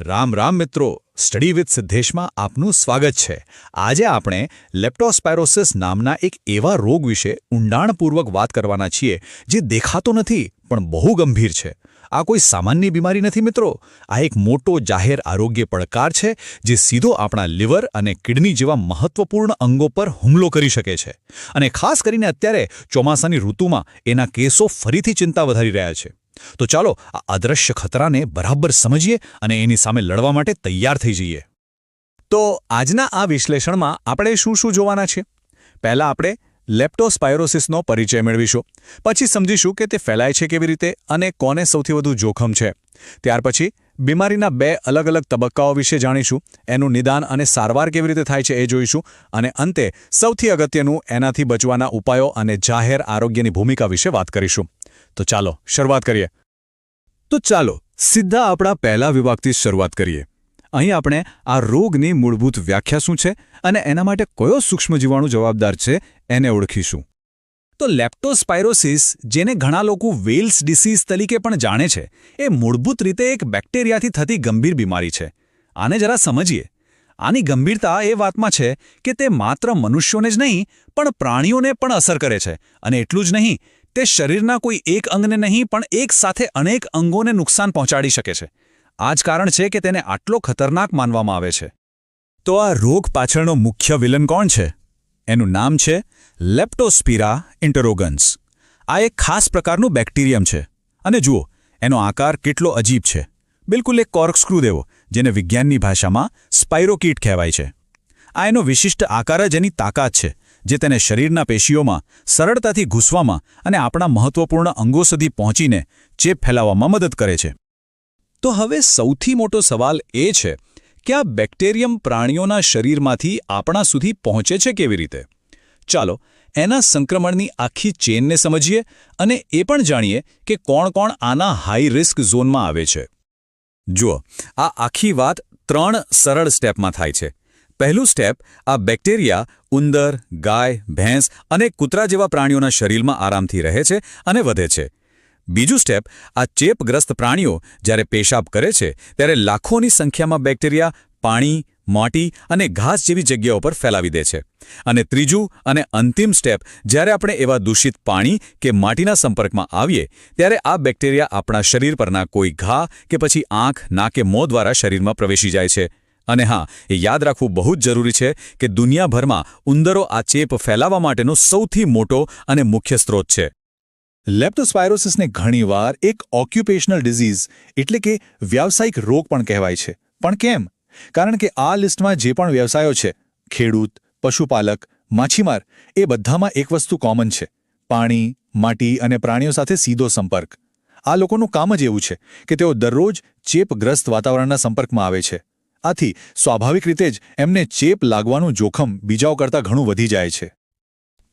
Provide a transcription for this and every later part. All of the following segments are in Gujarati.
રામ રામ મિત્રો સ્ટડી વિથ સિદ્ધેશમાં આપનું સ્વાગત છે. આજે આપણે લેપ્ટોસ્પાયરોસિસ નામના એક એવા રોગ વિશે ઊંડાણપૂર્વક વાત કરવાના છીએ, જે દેખાતો નથી, પણ બહુ ગંભીર છે. આ કોઈ સામાન્ય બીમારી નથી મિત્રો. આ એક મોટો જાહેર આરોગ્ય પડકાર છે, જે સીધો આપણા લિવર અને કિડની જેવા મહત્વપૂર્ણ અંગો પર હુમલો કરી શકે છે. અને ખાસ કરીને અત્યારે ચોમાસાની ઋતુમાં એના કેસો ફરીથી ચિંતા વધારી રહ્યા છે. તો ચાલો આ અદ્રશ્ય ખતરાને બરાબર સમજીએ અને એની સામે લડવા માટે તૈયાર થઈ જઈએ. તો આજના આ વિશ્લેષણમાં આપણે શું શું જોવાના છે? પહેલાં આપણે લેપ્ટોસ્પાયરોસિસનો પરિચય મેળવીશું. પછી સમજીશું કે તે ફેલાય છે કેવી રીતે અને કોને સૌથી વધુ જોખમ છે. ત્યાર પછી બીમારીના બે અલગ અલગ તબક્કાઓ વિશે જાણીશું. એનું નિદાન અને સારવાર કેવી રીતે થાય છે એ જોઈશું. અને અંતે સૌથી અગત્યનું એનાથી બચવાના ઉપાયો અને જાહેર આરોગ્યની ભૂમિકા વિશે વાત કરીશું. તો ચાલો, શરૂઆત કરીએ. તો ચાલો, સીધા આપણા પહેલા વિભાગથી શરૂઆત કરીએ. અહીં આપણે આ રોગની મૂળભૂત વ્યાખ્યા શું છે અને એના માટે કયો સૂક્ષ્મજીવાણુ જવાબદાર છે એને ઓળખીશું. તો લેપ્ટોસ્પાયરોસિસ, જેને ઘણા લોકો વેલ્સ ડિસીઝ તરીકે પણ જાણે છે, એ મૂળભૂત રીતે એક બેક્ટેરિયાથી થતી ગંભીર બીમારી છે. આને જરા સમજીએ. આની ગંભીરતા એ વાતમાં છે કે તે માત્ર મનુષ્યોને જ નહીં, પણ પ્રાણીઓને પણ અસર કરે છે. અને એટલું જ નહીં તે શરીરના કોઈ એક અંગને નહીં, પણ એક સાથે અનેક અંગોને નુકસાન પહોંચાડી શકે છે. આ જ કારણ છે કે તેને આટલો ખતરનાક માનવામાં આવે છે. તો આ રોગ પાછળનો મુખ્ય વિલન કોણ છે? એનું નામ છે લેપ્ટોસ્પિરા ઇન્ટરોગન્સ આ એક ખાસ પ્રકારનું બેક્ટેરિયમ છે. અને જુઓ, એનો આકાર કેટલો અજીબ છે. બિલકુલ એક કોર્કસ્ક્રૂ દેવો, જેને વિજ્ઞાનની ભાષામાં સ્પાઇરોકીટ કહેવાય છે. આ એનો વિશિષ્ટ આકાર જ એની તાકાત છે. જે તેને શરીરના પેશીઓમાં સરળતાથી ઘૂસવામાં અને આપણા મહત્વપૂર્ણ અંગો સુધી પહોંચીને ચેપ ફેલાવવામાં મદદ કરે છે. તો હવે સૌથી મોટો સવાલ એ છે કે આ બેક્ટેરિયમ પ્રાણીઓના શરીરમાંથી આપણા સુધી પહોંચે છે કેવી રીતે? ચાલો, એના સંક્રમણની આખી ચેનને સમજીએ અને એ પણ જાણીએ કે કોણ કોણ આના હાઈ રિસ્ક ઝોનમાં આવે છે. જુઓ, આ આખી વાત ત્રણ સરળ સ્ટેપમાં થાય છે. પહેલું સ્ટેપ, આ બેક્ટેરિયા, ઉંદર, ગાય, ભેંસ અને કૂતરા જેવા પ્રાણીઓના શરીરમાં આરામથી રહે છે અને વધે છે. બીજું સ્ટેપ, આ ચેપગ્રસ્ત પ્રાણીઓ જ્યારે પેશાબ કરે છે, ત્યારે લાખોની સંખ્યામાં બેક્ટેરિયા પાણી, માટી અને ઘાસ જેવી જગ્યાઓ પર ફેલાવી દે છે. અને ત્રીજું અને અંતિમ સ્ટેપ, જ્યારે આપણે એવા દૂષિત પાણી કે માટીના સંપર્કમાં આવીએ, ત્યારે આ બેક્ટેરિયા આપણા શરીર પરના કોઈ ઘા કે પછી આંખ ના કે મોં દ્વારા શરીરમાં પ્રવેશી જાય છે. અને હા, એ યાદ રાખવું બહુ જ જરૂરી છે કે દુનિયાભરમાં ઉંદરો આ ચેપ ફેલાવવા માટેનો સૌથી મોટો અને મુખ્ય સ્ત્રોત છે. લેપ્ટોસ્પાયરોસિસને ઘણીવાર એક ઓક્યુપેશનલ ડિઝીઝ એટલે કે વ્યાવસાયિક રોગ પણ કહેવાય છે. પણ કેમ? કારણ કે આ લિસ્ટમાં જે પણ વ્યવસાયો છે, ખેડૂત, પશુપાલક, માછીમાર, એ બધામાં એક વસ્તુ કોમન છે. પાણી, માટી અને પ્રાણીઓ સાથે સીધો સંપર્ક. આ લોકોનું કામ જ એવું છે કે તેઓ દરરોજ ચેપગ્રસ્ત વાતાવરણના સંપર્કમાં આવે છે. આથી સ્વાભાવિક રીતે જ એમને ચેપ લાગવાનું જોખમ બીજાઓ કરતાં ઘણું વધી જાય છે.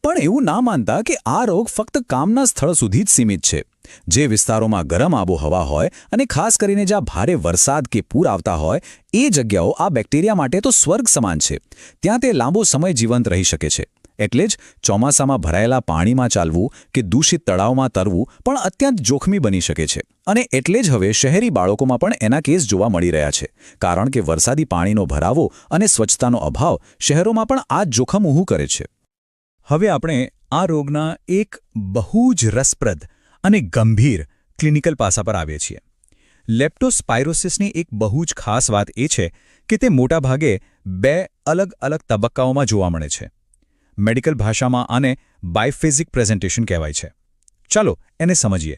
પણ એવું ના માનતા કે આ રોગ ફક્ત કામના સ્થળ સુધી જ સીમિત છે. જે વિસ્તારોમાં ગરમ આબોહવા હોય અને ખાસ કરીને જ્યાં ભારે વરસાદ કે પૂર આવતા હોય, એ જગ્યાઓ આ બેક્ટેરિયા માટે તો સ્વર્ગ સમાન છે. ત્યાં તે લાંબો સમય જીવંત રહી શકે છે. એટલે જ ચોમાસામાં ભરાયેલા પાણીમાં ચાલવું કે દૂષિત તળાવમાં તરવું પણ અત્યંત જોખમી બની શકે છે. અને એટલે જ હવે શહેરી બાળકોમાં પણ એના કેસ જોવા મળી રહ્યા છે. કારણ કે વરસાદી પાણીનો ભરાવો અને સ્વચ્છતાનો અભાવ શહેરોમાં પણ આ જોખમ ઊભું કરે છે. હવે આપણે આ રોગના એક બહુ જ રસપ્રદ અને ગંભીર ક્લિનિકલ પાસા પર આવીએ છીએ. લેપ્ટોસ્પાયરોસિસની એક બહુ જ ખાસ વાત એ છે કે તે મોટાભાગે બે અલગ અલગ તબક્કાઓમાં જોવા મળે છે. મેડિકલ ભાષામાં આને બાયફેઝિક પ્રેઝન્ટેશન કહેવાય છે. ચાલો એને સમજીએ.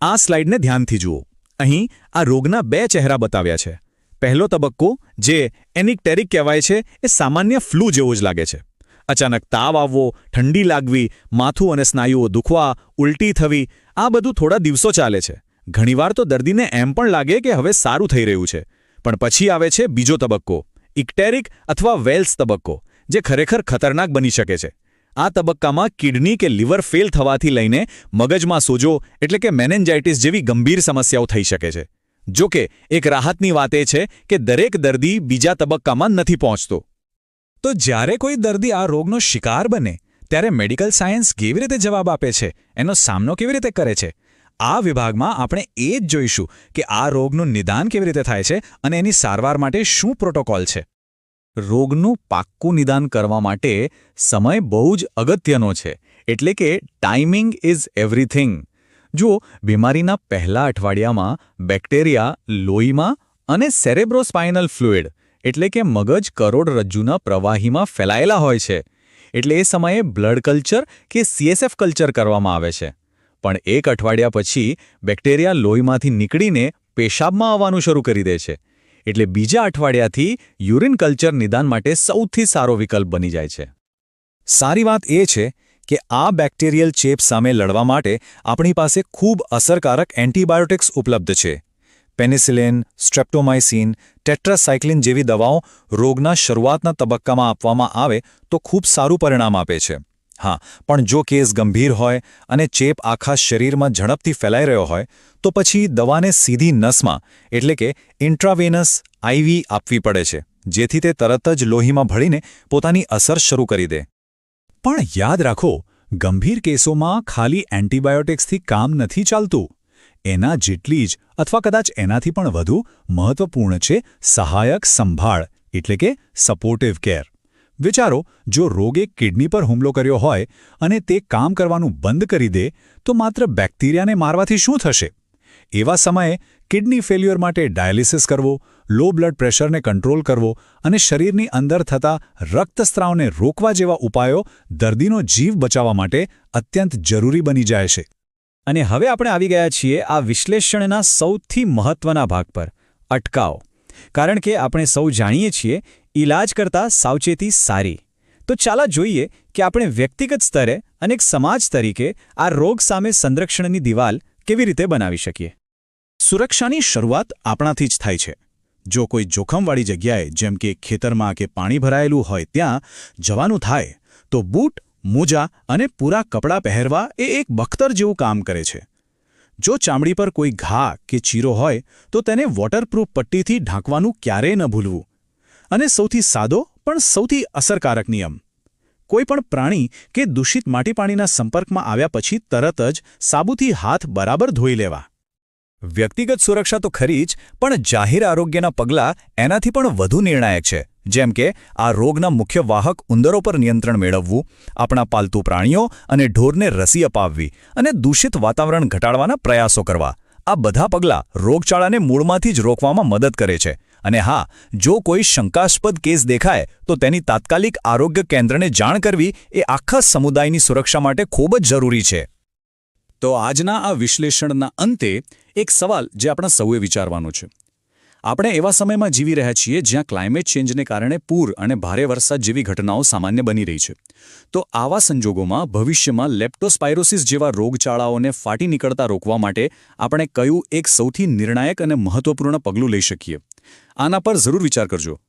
આ સ્લાઇડને ધ્યાનથી જુઓ. અહીં આ રોગના બે ચહેરા બતાવ્યા છે. પહેલો તબક્કો, જે એનિકટેરિક કહેવાય છે, એ સામાન્ય ફ્લૂ જેવો જ લાગે છે. અચાનક તાવ આવવો, ઠંડી લાગવી, માથું અને સ્નાયુઓ દુખવા, ઉલટી થવી, આ બધું થોડા દિવસો ચાલે છે. ઘણીવાર તો દર્દીને એમ પણ લાગે કે હવે સારું થઈ રહ્યું છે. પણ પછી આવે છે બીજો તબક્કો, ઇક્ટેરિક અથવા વેલ્સ તબક્કો. જે ખરેખર ખતરનાક બની શકે છે. આ તબક્કામાં કિડની કે લીવર ફેલ થવાથી લઈને મગજમાં સોજો એટલે કે મેનેન્જાઇટિસ જેવી ગંભીર સમસ્યાઓ થઈ શકે છે. જો કે, એક રાહતની વાત એ છે કે દરેક દર્દી બીજા તબક્કામાં નથી પહોંચતો. તો જ્યારે કોઈ દર્દી આ રોગનો શિકાર બને, ત્યારે મેડિકલ સાયન્સ કેવી રીતે જવાબ આપે છે? એનો સામનો કેવી રીતે કરે છે? આ વિભાગમાં આપણે એ જ જોઈશું કે આ રોગનું નિદાન કેવી રીતે થાય છે અને એની સારવાર માટે શું પ્રોટોકોલ છે. રોગનું પાક્કું નિદાન કરવા માટે સમય બહુ જ અગત્યનો છે. એટલે કે ટાઈમિંગ ઇઝ એવરીથિંગ. જો બીમારીના પહેલા અઠવાડિયામાં બેક્ટેરિયા, લોહીમાં અને સેરેબ્રોસ્પાઇનલ ફ્લુઇડ, એટલે કે મગજ કરોડરજ્જુના પ્રવાહીમાં ફેલાયેલા હોય છે. એટલે એ સમયે બ્લડ કલ્ચર કે સીએસએફ કલ્ચર કરવામાં આવે છે. પણ એક અઠવાડિયા પછી બેક્ટેરિયા લોહીમાંથી નીકળીને પેશાબમાં આવવાનું શરૂ કરી દે છે. એટલે બીજા અઠવાડિયાથી યુરિન કલ્ચર નિદાન માટે સૌથી સારો વિકલ્પ બની જાય છે. સારી વાત એ છે કે આ બેક્ટેરિયલ ચેપ સામે લડવા માટે આપણી પાસે ખૂબ અસરકારક એન્ટીબાયોટિક્સ ઉપલબ્ધ છે. પેનિસિલિન, સ્ટ્રેપ્ટોમાઇસિન ટેટ્રાસાઇક્લિન જેવી દવાઓ રોગના શરૂઆતના તબક્કામાં આપવામાં આવે તો ખૂબ સારું પરિણામ આપે છે. હા, પણ જો કેસ ગંભીર હોય અને ચેપ આખા શરીરમાં ઝડપથી ફેલાઈ રહ્યો હોય, તો પછી દવાને સીધી નસમાં, એટલે કે ઇન્ટ્રાવેનસ આઈવી આપવી પડે છે, જેથી તે તરત જ લોહીમાં ભળીને પોતાની અસર શરૂ કરી દે. પણ યાદ રાખો, ગંભીર કેસોમાં ખાલી એન્ટીબાયોટિક્સથી કામ નથી ચાલતું. એના જેટલી જ, અથવા કદાચ એનાથી પણ વધુ મહત્વપૂર્ણ છે સહાયક સંભાળ, એટલે કે સપોર્ટિવ કેર વિચારો, જો રોગે કિડની પર હુમલો કર્યો હોય અને તે કામ કરવાનું બંધ કરી દે, તો માત્ર બેક્ટેરિયાને મારવાથી શું થશે? એવા સમયે કિડની ફેલ્યુઅર માટે ડાયાલિસિસ કરવો, લો બ્લડ પ્રેશરને કંટ્રોલ કરવો અને શરીરની અંદર થતા રક્તસ્રાવને રોકવા જેવા ઉપાયો દર્દીનો જીવ બચાવવા માટે અત્યંત જરૂરી બની જાય છે. અને હવે આપણે આવી ગયા છીએ આ વિશ્લેષણના સૌથી મહત્વના ભાગ પર, અટકાવ. કારણ કે આપણે સૌ જાણીએ છીએ, ઈલાજ કરતાં સાવચેતી સારી. તો ચાલો જોઈએ કે આપણે વ્યક્તિગત સ્તરે અને એક સમાજ તરીકે આ રોગ સામે સંરક્ષણની દિવાલ કેવી રીતે બનાવી શકીએ? સુરક્ષાની શરૂઆત આપણાથી જ થાય છે. જો કોઈ જોખમવાળી જગ્યાએ, જેમ કે ખેતરમાં કે પાણી ભરાયેલું હોય ત્યાં, જવાનું થાય, તો બૂટ, મોજા અને પૂરા કપડાં પહેરવા એ એક બખ્તર જેવું કામ કરે છે. જો ચામડી પર કોઈ ઘા કે ચીરો હોય, તો તેને વોટરપ્રૂફ પટ્ટીથી ઢાંકવાનું ક્યારેય ન ભૂલવું. અને સૌથી સાદો પણ સૌથી અસરકારક નિયમ. કોઈ પણ પ્રાણી કે દૂષિત માટી પાણીના સંપર્કમાં આવ્યા પછી તરત જ સાબુથી હાથ બરાબર ધોઈ લેવા. વ્યક્તિગત સુરક્ષા તો ખરી જ, પણ જાહેર આરોગ્યના પગલાં એનાથી પણ વધુ નિર્ણાયક છે. જેમ કે, આ રોગના મુખ્ય વાહક ઉંદરો પર નિયંત્રણ મેળવવું, આપણા પાલતુ પ્રાણીઓ અને ઢોરને રસી અપાવવી અને દૂષિત વાતાવરણ ઘટાડવાના પ્રયાસો કરવા. આ બધા પગલાં રોગચાળાને મૂળમાંથી જ રોકવામાં મદદ કરે છે. અને હા, જો કોઈ શંકાસ્પદ કેસ દેખાય, તો તેની તાત્કાલિક આરોગ્ય કેન્દ્રને જાણ કરવી એ આખા સમુદાયની સુરક્ષા માટે ખૂબ જ જરૂરી છે. તો આજના આ વિશ્લેષણના અંતે એક સવાલ જે આપણા સૌએ વિચારવાનો છે. આપણે એવા સમયમાં જીવી રહ્યા છીએ જ્યાં ક્લાઇમેટ ચેન્જને કારણે પૂર અને ભારે વરસાદ જેવી ઘટનાઓ સામાન્ય બની રહી છે. તો આવા સંજોગોમાં ભવિષ્યમાં લેપ્ટોસ્પાયરોસિસ જેવા રોગચાળાઓને ફાટી નીકળતા રોકવા માટે આપણે કયું એક સૌથી નિર્ણાયક અને મહત્વપૂર્ણ પગલું લઈ શકીએ? આના પર જરૂર વિચાર કરજો.